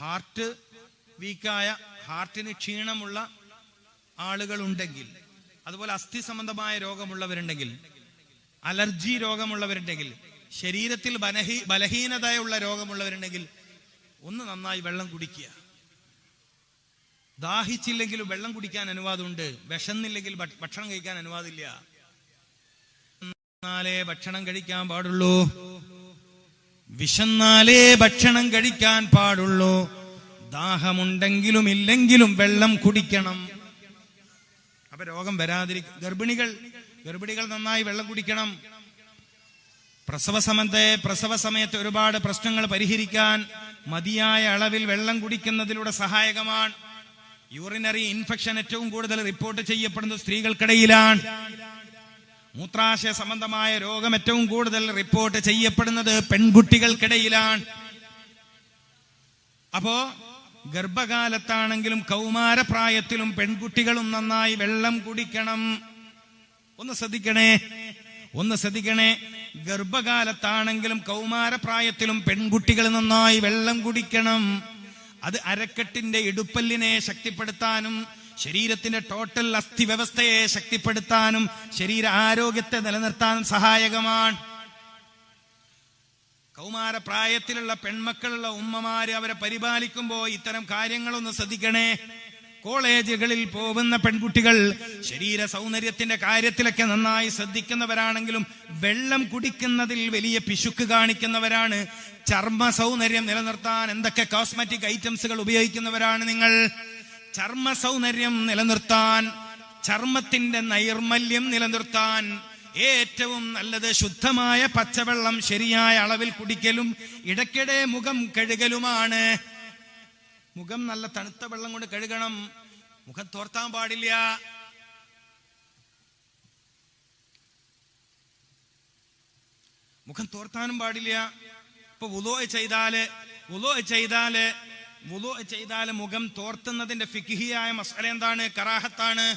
Heart വീക്കായ ഹാർട്ടിന് ക്ഷീണമുള്ള ആളുകൾ ഉണ്ടെങ്കിൽ അതുപോലെ അസ്ഥി സംബന്ധമായ രോഗമുള്ളവരുണ്ടെങ്കിൽ അലർജി രോഗമുള്ളവരുണ്ടെങ്കിൽ ശരീരത്തിൽ ബലഹീ ബലഹീനതയുള്ള രോഗമുള്ളവരുണ്ടെങ്കിൽ ഒന്ന് നന്നായി വെള്ളം കുടിക്കുക. ദാഹിച്ചില്ലെങ്കിൽ വെള്ളം കുടിക്കാൻ അനുവാദമുണ്ട് വിശന്നില്ലെങ്കിൽ ഭ- ഭക്ഷണം കഴിക്കാൻ അനുവാദമില്ല. എന്നാലേ ഭക്ഷണം കഴിക്കാൻ പാടുള്ളൂ. വിശന്നാലേ ഭക്ഷണം കഴിക്കാൻ പാടുള്ളൂ. ദാഹമുണ്ടെങ്കിലും ഇല്ലെങ്കിലും വെള്ളം കുടിക്കണം. അപ്പൊ രോഗം വരാതിരിക്കും ഗർഭിണികൾ ഗർഭിണികൾ നന്നായി വെള്ളം കുടിക്കണം. പ്രസവ സമയത്തെ പ്രസവ സമയത്ത് ഒരുപാട് പ്രശ്നങ്ങൾ പരിഹരിക്കാൻ മതിയായ അളവിൽ വെള്ളം കുടിക്കുന്നതിലൂടെ സഹായകമാണ്. യൂറിനറി ഇൻഫെക്ഷൻ ഏറ്റവും കൂടുതൽ റിപ്പോർട്ട് ചെയ്യപ്പെടുന്നത് സ്ത്രീകൾക്കിടയിലാണ്. മൂത്രാശയ സംബന്ധമായ രോഗം ഏറ്റവും കൂടുതൽ റിപ്പോർട്ട് ചെയ്യപ്പെടുന്നത് പെൺകുട്ടികൾക്കിടയിലാണ്. അപ്പോ ഗർഭകാലത്താണെങ്കിലും കൗമാരപ്രായത്തിലും പെൺകുട്ടികളും നന്നായി വെള്ളം കുടിക്കണം. ഒന്ന് ശ്രദ്ധിക്കണേ. ഒന്ന് ശ്രദ്ധിക്കണേ. ഗർഭകാലത്താണെങ്കിലും കൗമാരപ്രായത്തിലും പെൺകുട്ടികൾ നന്നായി വെള്ളം കുടിക്കണം. അത് അരക്കെട്ടിന്റെ ഇടുപ്പല്ലിനെ ശക്തിപ്പെടുത്താനും ശരീരത്തിന്റെ ടോട്ടൽ അസ്ഥി വ്യവസ്ഥയെ ശക്തിപ്പെടുത്താനും ശരീര ആരോഗ്യത്തെ നിലനിർത്താനും സഹായകമാണ്. കൗമാര പ്രായത്തിലുള്ള പെൺമക്കളുള്ള ഉമ്മമാര് അവരെ പരിപാലിക്കുമ്പോൾ ഇത്തരം കാര്യങ്ങളൊന്ന് ശ്രദ്ധിക്കണേ. കോളേജുകളിൽ പോകുന്ന പെൺകുട്ടികൾ ശരീര സൗന്ദര്യത്തിന്റെ കാര്യത്തിലൊക്കെ നന്നായി ശ്രദ്ധിക്കുന്നവരാണെങ്കിലും വെള്ളം കുടിക്കുന്നതിൽ വലിയ പിശുക്ക് കാണിക്കുന്നവരാണ്. ചർമ്മ സൗന്ദര്യം നിലനിർത്താൻ എന്തൊക്കെ കോസ്മെറ്റിക് ഐറ്റംസുകൾ ഉപയോഗിക്കുന്നവരാണ് നിങ്ങൾ? ചർമ്മ സൗന്ദര്യം നിലനിർത്താൻ ചർമ്മത്തിന്റെ നൈർമല്യം നിലനിർത്താൻ ഏറ്റവും നല്ലത് ശുദ്ധമായ പച്ചവെള്ളം ശരിയായ അളവിൽ കുടിക്കലും ഇടയ്ക്കിടെ മുഖം കഴുകലുമാണ്. മുഖം നല്ല തണുത്ത വെള്ളം കൊണ്ട് കഴുകണം. മുഖം തോർത്താൻ പാടില്ല. മുഖം തോർത്താനും പാടില്ല. ഇപ്പൊ ഉലോ ചെയ്താൽ ഉലോ ചെയ്താൽ വുലോ ചെയ്താൽ മുഖം തോർത്തുന്നതിന്റെ ഫിക്കിഹിയായ മസാല എന്താണ്? കറാഹത്താണ്.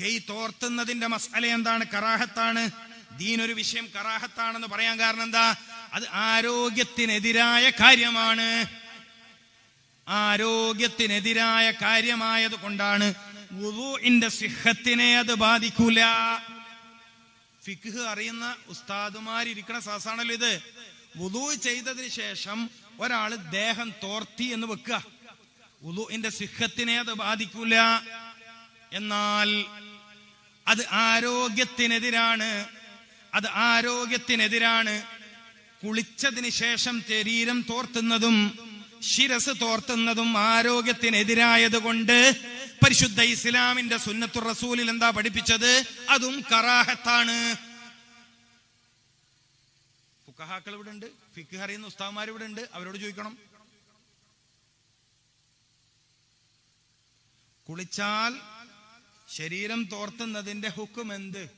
കൈ തോർത്തുന്നതിന്റെ മസാല എന്താണ്? കറാഹത്താണ്. ദീനൊരു വിഷയം കറാഹത്താണെന്ന് പറയാൻ കാരണം എന്താ? അത് ആരോഗ്യത്തിനെതിരായ കാര്യമാണ്. ആരോഗ്യത്തിനെതിരായ കാര്യമായത് കൊണ്ടാണ്. വുളുവിന്റെ സിഹത്തിനെ അത് ബാധിക്കൂല. ഫിഖ് അറിയുന്ന ഉസ്താദുമാരിക്കണ സാസാണല്ലോ ഇത്. വുളു ചെയ്തതിന് ശേഷം ഒരാൾ ദേഹം തോർത്തി എന്ന് വെക്കുക. വുളുവിന്റെ സിഹത്തിനെ അത് ബാധിക്കൂല. എന്നാൽ അത് ആരോഗ്യത്തിനെതിരാണ്. അത് ആരോഗ്യത്തിനെതിരാണ്. കുളിച്ചതിന് ശേഷം ശരീരം തോർത്തുന്നതും ശിരസ് തോർത്തുന്നതും ആരോഗ്യത്തിനെതിരായത് കൊണ്ട് പരിശുദ്ധ ഇസ്ലാമിന്റെ സുന്നത്തു റസൂലിൽ എന്താ പഠിപ്പിച്ചത്? അതും കറാഹത്താണ്. ഫുക്കഹാക്കൾ ഇവിടെ ഉണ്ട് ഫിക്ക് അറിയുന്ന ഉസ്താവുമാർ ഇവിടെ ഉണ്ട് അവരോട് ചോദിക്കണം. കുളിച്ചാൽ ശരീരം തോർത്തുന്നതിന്റെ ഹുക്കും എന്ത്?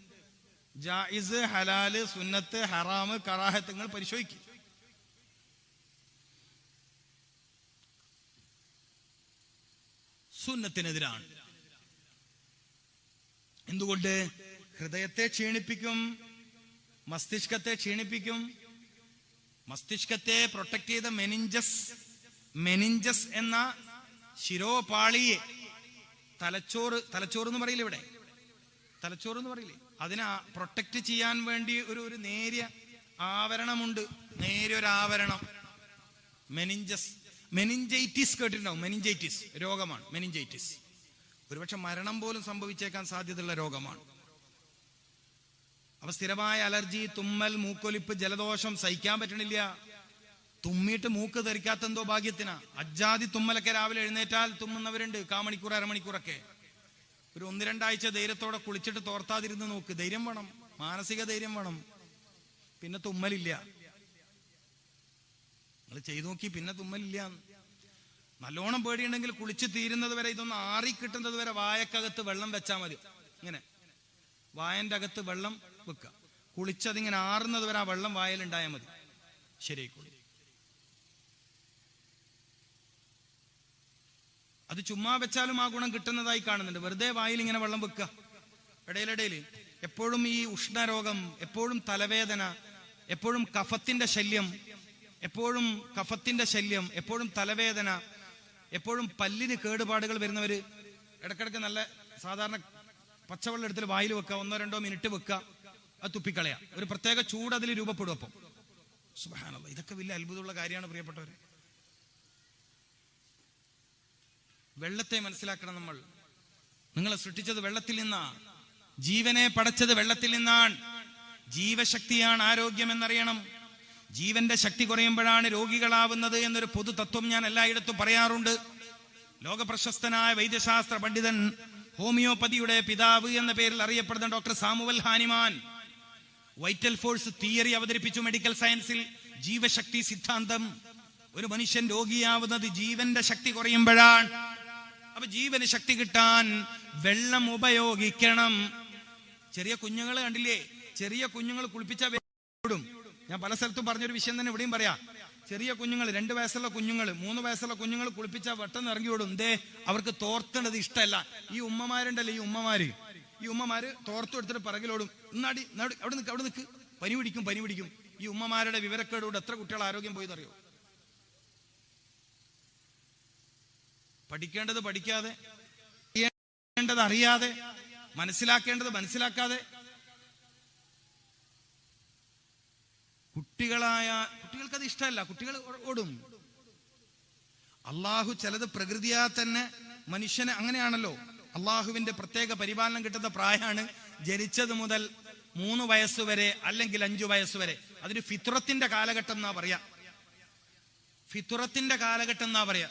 ജായിസ് ഹലാൽ സുന്നത്ത് ഹറാമ് കറാഹത്തുങ്ങൾ പരിശോധിക്കും. സുന്നത്തിനെതിരാണ്. എന്തുകൊണ്ട്? ഹൃദയത്തെ ക്ഷീണിപ്പിക്കും മസ്തിഷ്കത്തെ ക്ഷീണിപ്പിക്കും മസ്തിഷ്കത്തെ പ്രൊട്ടക്ട് ചെയ്ത മെനിഞ്ചസ് മെനിഞ്ചസ് എന്ന ശിരോപാളിയെ തലച്ചോറ് തലച്ചോറ് എന്ന് പറയില്ല ഇവിടെ? തലച്ചോറ് എന്ന് പറയില്ലേ? അതിനെ പ്രൊട്ടക്ട് ചെയ്യാൻ വേണ്ടി ഒരു ഒരു നേരിയ ആവരണമുണ്ട്. നേരിയ ഒരു ആവരണം മെനിഞ്ചസ് മെനിഞ്ചൈറ്റിസ് കേട്ടിട്ടുണ്ടാവും. മെനിഞ്ചൈറ്റിസ് രോഗമാണ്. മെനിഞ്ചൈറ്റിസ് ഒരുപക്ഷെ മരണം പോലും സംഭവിച്ചേക്കാൻ സാധ്യതയുള്ള രോഗമാണ്. അപ്പൊ സ്ഥിരമായ അലർജി തുമ്മൽ മൂക്കൊലിപ്പ് ജലദോഷം സഹിക്കാൻ പറ്റണില്ല. തുമ്മിയിട്ട് മൂക്ക് ധരിക്കാത്ത എന്തോ ഭാഗ്യത്തിനാ. അജ്ജാതി തുമ്മലൊക്കെ രാവിലെ എഴുന്നേറ്റാൽ തുമ്മുന്നവരുണ്ട് കാമണിക്കൂർ അരമണിക്കൂറൊക്കെ. ഒരു ഒന്ന് രണ്ടാഴ്ച ധൈര്യത്തോടെ കുളിച്ചിട്ട് തോർത്താതിരുന്ന് നോക്ക്. ധൈര്യം വേണം. മാനസിക ധൈര്യം വേണം. പിന്നെ തുമ്മലില്ല. നിങ്ങൾ ചെയ്തു നോക്കി പിന്നെ തുമ്മലില്ല. നല്ലോണം പേടിയുണ്ടെങ്കിൽ കുളിച്ച് തീരുന്നത് വരെ ഇതൊന്ന് ആറി കിട്ടുന്നത് വരെ വായക്കകത്ത് വെള്ളം വെച്ചാൽ മതി. ഇങ്ങനെ. വായന്റെ അകത്ത് വെള്ളം വെക്കുക. കുളിച്ചതിങ്ങനെ ആറുന്നത് വരെ ആ വെള്ളം വായലുണ്ടായാൽ മതി. ശരിയായിക്കോളൂ അത് ചുമ്മാ വെച്ചാലും ആ ഗുണം കിട്ടുന്നതായി കാണുന്നുണ്ട്. വെറുതെ വായിൽ ഇങ്ങനെ വെള്ളം വെക്കുക. ഇടയിലിടയിൽ എപ്പോഴും ഈ ഉഷ്ണരോഗം എപ്പോഴും തലവേദന എപ്പോഴും കഫത്തിന്റെ ശല്യം എപ്പോഴും കഫത്തിന്റെ ശല്യം എപ്പോഴും തലവേദന എപ്പോഴും പല്ലിന് കേടുപാടുകൾ വരുന്നവര് ഇടക്കിടക്ക് നല്ല സാധാരണ പച്ചവെള്ളം എടുത്തിട്ട് വായിൽ വെക്കുക. ഒന്നോ രണ്ടോ മിനിറ്റ് വെക്കുക. അത് തുപ്പിക്കളയാ. ഒരു പ്രത്യേക ചൂട് അതിൽ രൂപപ്പെടും അപ്പം. ഇതൊക്കെ വലിയ അത്ഭുതമുള്ള കാര്യമാണ് പ്രിയപ്പെട്ടവർ വെള്ളത്തെ മനസ്സിലാക്കണം നമ്മൾ. നിങ്ങളെ സൃഷ്ടിച്ചത് വെള്ളത്തിൽ നിന്നാ. ജീവനെ പടച്ചത് വെള്ളത്തിൽ നിന്നാണ്. ജീവശക്തിയാണ് ആരോഗ്യം എന്നറിയണം. ജീവന്റെ ശക്തി കുറയുമ്പോഴാണ് രോഗികളാവുന്നത് എന്നൊരു പൊതു തത്വം ഞാൻ എല്ലായിടത്തും പറയാറുണ്ട്. ലോക പ്രശസ്തനായ വൈദ്യശാസ്ത്ര പണ്ഡിതൻ ഹോമിയോപ്പതിയുടെ പിതാവ് എന്ന പേരിൽ അറിയപ്പെടുന്ന doctor Samuel Hahnemann vital force theory അവതരിപ്പിച്ചു മെഡിക്കൽ സയൻസിൽ ജീവശക്തി സിദ്ധാന്തം. ഒരു മനുഷ്യൻ രോഗിയാവുന്നത് ജീവന്റെ ശക്തി കുറയുമ്പോഴാണ്. അപ്പൊ ജീവന് ശക്തി കിട്ടാൻ വെള്ളം ഉപയോഗിക്കണം. ചെറിയ കുഞ്ഞുങ്ങൾ കണ്ടില്ലേ? ചെറിയ കുഞ്ഞുങ്ങൾ കുളിപ്പിച്ച ഓടും ഞാൻ പല സ്ഥലത്തും പറഞ്ഞൊരു വിഷയം തന്നെ ഇവിടെയും പറയാം. ചെറിയ കുഞ്ഞുങ്ങൾ രണ്ട് വയസ്സുള്ള കുഞ്ഞുങ്ങൾ മൂന്ന് വയസ്സുള്ള കുഞ്ഞുങ്ങൾ കുളിപ്പിച്ച പെട്ടെന്ന് ഇറങ്ങി ഓടും. എന്തേ അവർക്ക് തോർത്തേണ്ടത് ഇഷ്ടമല്ല. ഈ ഉമ്മമാരുണ്ടല്ലോ ഈ ഉമ്മമാര്? ഈ ഉമ്മമാര് തോർത്തു എടുത്തിട്ട് പിറകിലോടും ഇന്നാടി നട് അവിടെ നിൽക്ക് അവിടെ നിൽക്ക് പനി പിടിക്കും പനി പിടിക്കും. ഈ ഉമ്മമാരുടെ വിവരക്കേടുകൂടെ എത്ര കുട്ടികൾ ആരോഗ്യം പോയെന്നറിയോ പഠിക്കേണ്ടത് പഠിക്കാതെ അറിയേണ്ടത് അറിയാതെ മനസ്സിലാക്കേണ്ടത് മനസ്സിലാക്കാതെ. കുട്ടികളായ കുട്ടികൾക്ക് അത് ഇഷ്ടമല്ല കുട്ടികൾ ഓടും. അള്ളാഹു ചിലത് പ്രകൃതിയാ തന്നെ മനുഷ്യനെ അങ്ങനെയാണല്ലോ. അള്ളാഹുവിന്റെ പ്രത്യേക പരിപാലനം കിട്ടുന്ന പ്രായമാണ് ജനിച്ചത് മുതൽ മൂന്ന് വയസ്സുവരെ അല്ലെങ്കിൽ അഞ്ചു വയസ്സുവരെ അതിന് ഫിത്രത്തിന്റെ കാലഘട്ടം എന്നാ പറയാ. ഫിത്തുറത്തിന്റെ കാലഘട്ടം എന്നാ പറയാ.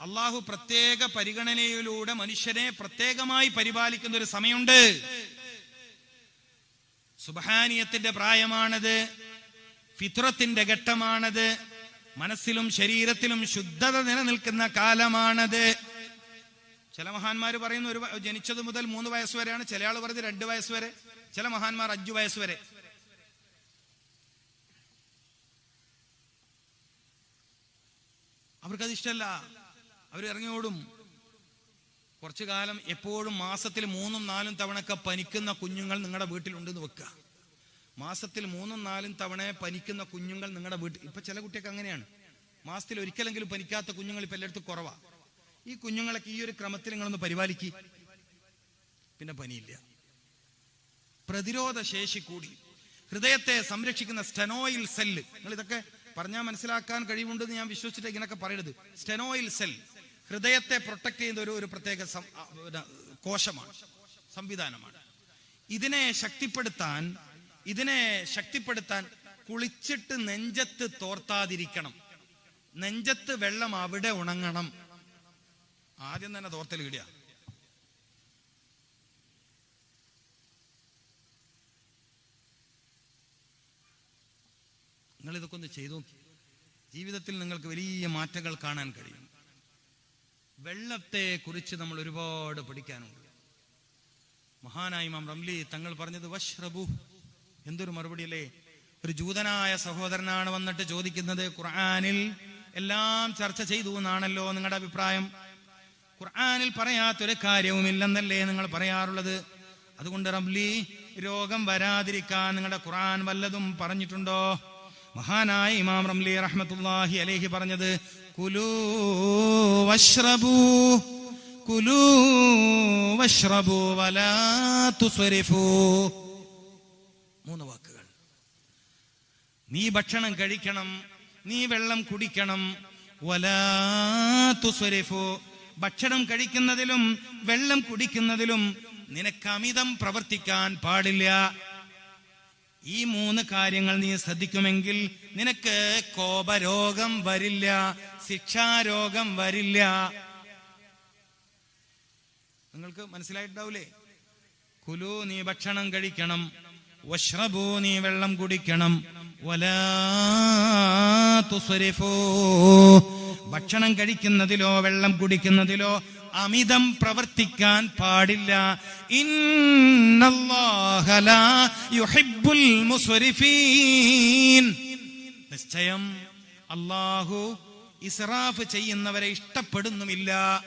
അള്ളാഹു പ്രത്യേക പരിഗണനയിലൂടെ മനുഷ്യനെ പ്രത്യേകമായി പരിപാലിക്കുന്ന ഒരു സമയമുണ്ട്. സുബഹാനിയത്തിന്റെ പ്രായമാണത് ഫിത്രത്തിന്റെ ഘട്ടമാണത് മനസ്സിലും ശരീരത്തിലും ശുദ്ധത നിലനിൽക്കുന്ന കാലമാണത്. ചില മഹാന്മാർ പറയുന്ന ഒരു ജനിച്ചത് മുതൽ മൂന്ന് വയസ്സ് വരെയാണ്. ചില ആൾ പറയുന്നത് രണ്ട് വയസ്സ് വരെ. ചില മഹാന്മാർ അഞ്ചു വയസ്സ് വരെ. അവർക്കത് ഇഷ്ടമല്ല അവർ ഇറങ്ങി ഓടും. കുറച്ചു കാലം എപ്പോഴും മാസത്തിൽ മൂന്നും നാലും തവണയൊക്കെ പനിക്കുന്ന കുഞ്ഞുങ്ങൾ നിങ്ങളുടെ വീട്ടിലുണ്ടെന്ന് വെക്കുക മാസത്തിൽ മൂന്നും നാലും തവണ പനിക്കുന്ന കുഞ്ഞുങ്ങൾ നിങ്ങളുടെ വീട്ടിൽ ഇപ്പൊ ചില കുട്ടിയൊക്കെ അങ്ങനെയാണ്. മാസത്തിൽ ഒരിക്കലെങ്കിലും പനിക്കാത്ത കുഞ്ഞുങ്ങൾ ഇപ്പൊ എല്ലായിടത്തും കുറവാ. ഈ കുഞ്ഞുങ്ങളൊക്കെ ഈ ഒരു ക്രമത്തിൽ നിങ്ങളൊന്ന് പരിപാലിക്ക്. പിന്നെ പനിയില്ല. പ്രതിരോധ ശേഷി കൂടി. ഹൃദയത്തെ സംരക്ഷിക്കുന്ന സ്റ്റെനോയിൽ സെല്ല് നിങ്ങൾ ഇതൊക്കെ പറഞ്ഞാൽ മനസ്സിലാക്കാൻ കഴിവുണ്ടെന്ന് ഞാൻ വിശ്വസിച്ചിട്ട് ഇങ്ങനെയൊക്കെ പറയരുത്. സ്റ്റെനോയിൽ സെൽ. ഹൃദയത്തെ പ്രൊട്ടക്ട് ചെയ്യുന്ന ഒരു ഒരു പ്രത്യേക കോശമാണ്. സംവിധാനമാണ്. ഇതിനെ ശക്തിപ്പെടുത്താൻ ഇതിനെ ശക്തിപ്പെടുത്താൻ കുളിച്ചിട്ട് നെഞ്ചത്ത് തോർത്താതിരിക്കണം. നെഞ്ചത്ത് വെള്ളം അവിടെ ഉണങ്ങണം. ആദ്യം തന്നെ തോർത്തൽ ഇടുക. നിങ്ങൾ ഇതൊക്കെ ഒന്ന് ചെയ്തു ജീവിതത്തിൽ നിങ്ങൾക്ക് വലിയ മാറ്റങ്ങൾ കാണാൻ കഴിയും. വെള്ളത്തെ കുറിച്ച് നമ്മൾ ഒരുപാട് പഠിക്കാനുണ്ട്. മഹാനായി മാം റംലി തങ്ങൾ പറഞ്ഞത് വഷ്റബു. എന്തൊരു മറുപടി അല്ലേ? ഒരു ജൂതനായ സഹോദരനാണ് വന്നിട്ട് ചോദിക്കുന്നത് ഖുർആാനിൽ എല്ലാം ചർച്ച ചെയ്തു എന്നാണല്ലോ നിങ്ങളുടെ അഭിപ്രായം. ഖുർആനിൽ പറയാത്തൊരു കാര്യവുമില്ലെന്നല്ലേ നിങ്ങൾ പറയാറുള്ളത്? അതുകൊണ്ട് റംലി രോഗം വരാതിരിക്കാൻ നിങ്ങളുടെ ഖുർആൻ വല്ലതും പറഞ്ഞിട്ടുണ്ടോ? മഹാനായ ഇമാം റംലി റഹ്മത്തുല്ലാഹി അലേഹി പറഞ്ഞത് കുലൂ വശ്രബു കുലൂ വശ്രബു വലാ മൂന്ന് വാക്കുകൾ. നീ ഭക്ഷണം കഴിക്കണം നീ വെള്ളം കുടിക്കണം വലാ ഭക്ഷണം കഴിക്കുന്നതിലും വെള്ളം കുടിക്കുന്നതിലും നിനക്ക് അമിതം പ്രവർത്തിക്കാൻ പാടില്ല. ഈ മൂന്ന് കാര്യങ്ങൾ നീ ശ്രദ്ധിക്കുമെങ്കിൽ നിനക്ക് കോപരോഗം വരില്ല ശിക്ഷാരോഗം വരില്ല. നിങ്ങൾക്ക് മനസ്സിലായിട്ടുണ്ടാവൂലേ? കുലു നീ ഭക്ഷണം കഴിക്കണം വഷ്റബു നീ വെള്ളം കുടിക്കണം വലാ തുസ്വരിഫൂ. ഭക്ഷണം കഴിക്കുന്നതിലോ വെള്ളം കുടിക്കുന്നതിലോ അമിതം പ്രവർത്തിക്കാൻ പാടില്ല. നിശ്ചയം. അള്ളാഹു ഇസ്രാഫ് ചെയ്യുന്നവരെ ഇഷ്ടപ്പെടുന്നുമില്ല.